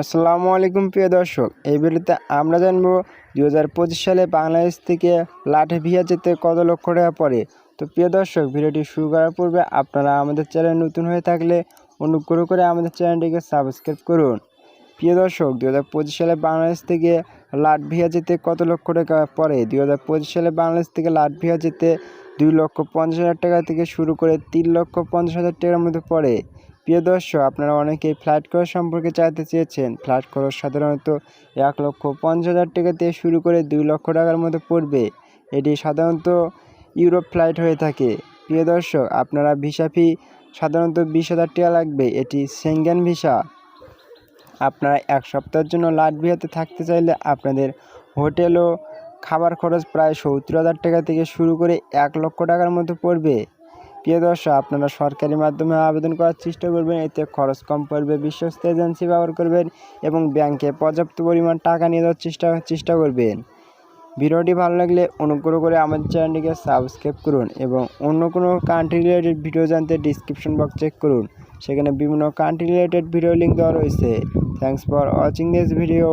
আসসালামু আলাইকুম প্রিয় দর্শক, এই ভিডিওতে আমরা জানব দু হাজার পঁচিশ সালে বাংলাদেশ থেকে লাঠি ভিয়া যেতে কত লক্ষ টাকা পড়ে। তো প্রিয় দর্শক, ভিডিওটি শুরু করার পূর্বে আপনারা আমাদের চ্যানেল নতুন হয়ে থাকলে অনুগ্রহ করে আমাদের চ্যানেলটিকে সাবস্ক্রাইব করুন। প্রিয় দর্শক দু হাজার পঁচিশ সালে বাংলাদেশ থেকে লাট ভিয়া যেতে কত লক্ষ টাকা পড়ে? দু হাজার পঁচিশ সালে বাংলাদেশ থেকে লাট ভিয়া যেতে দুই লক্ষ পঞ্চাশ হাজার টাকা থেকে শুরু করে তিন লক্ষ পঞ্চাশ হাজার টাকার মধ্যে পড়ে। প্রিয় দর্শক, আপনারা অনেকেই ফ্লাইট খরচ সম্পর্কে চাইতে চেয়েছেন। ফ্লাইট খরচ সাধারণত এক লক্ষ পঞ্চাশ হাজার টাকা থেকে শুরু করে দুই লক্ষ টাকার মধ্যে পড়বে। এটি সাধারণত ইউরোপ ফ্লাইট হয়ে থাকে। প্রিয় দর্শক, আপনারা ভিসা ফি সাধারণত বিশ হাজার টাকা লাগবে। এটি সেঙ্গেন ভিসা। আপনারা এক সপ্তাহের জন্য লাটভিয়াতে থাকতে চাইলে আপনাদের হোটেল ও খাবার খরচ প্রায় সত্তর হাজার টাকা থেকে শুরু করে এক লক্ষ টাকার মতো পড়বে। প্রিয় দর্শক, আপনারা সরকারি মাধ্যমে আবেদন করার চেষ্টা করবেন। এতে খরচ কম পড়বে, বিশ্বস্ত এজেন্সি ব্যবহার করবেন এবং ব্যাংকে পর্যাপ্ত পরিমাণ টাকা নিয়ে যাওয়ার চেষ্টা চেষ্টা করবেন। ভিডিওটি ভালো লাগলে অনুগ্রহ করে আমাদের চ্যানেলটিকে সাবস্ক্রাইব করুন এবং অন্য কোনো কান্ট্রি রিলেটেড ভিডিও জানতে ডিসক্রিপশন বক্স চেক করুন। সেখানে বিভিন্ন কান্ট্রি রিলেটেড ভিডিও লিঙ্ক দেওয়া রয়েছে। Thanks for watching this video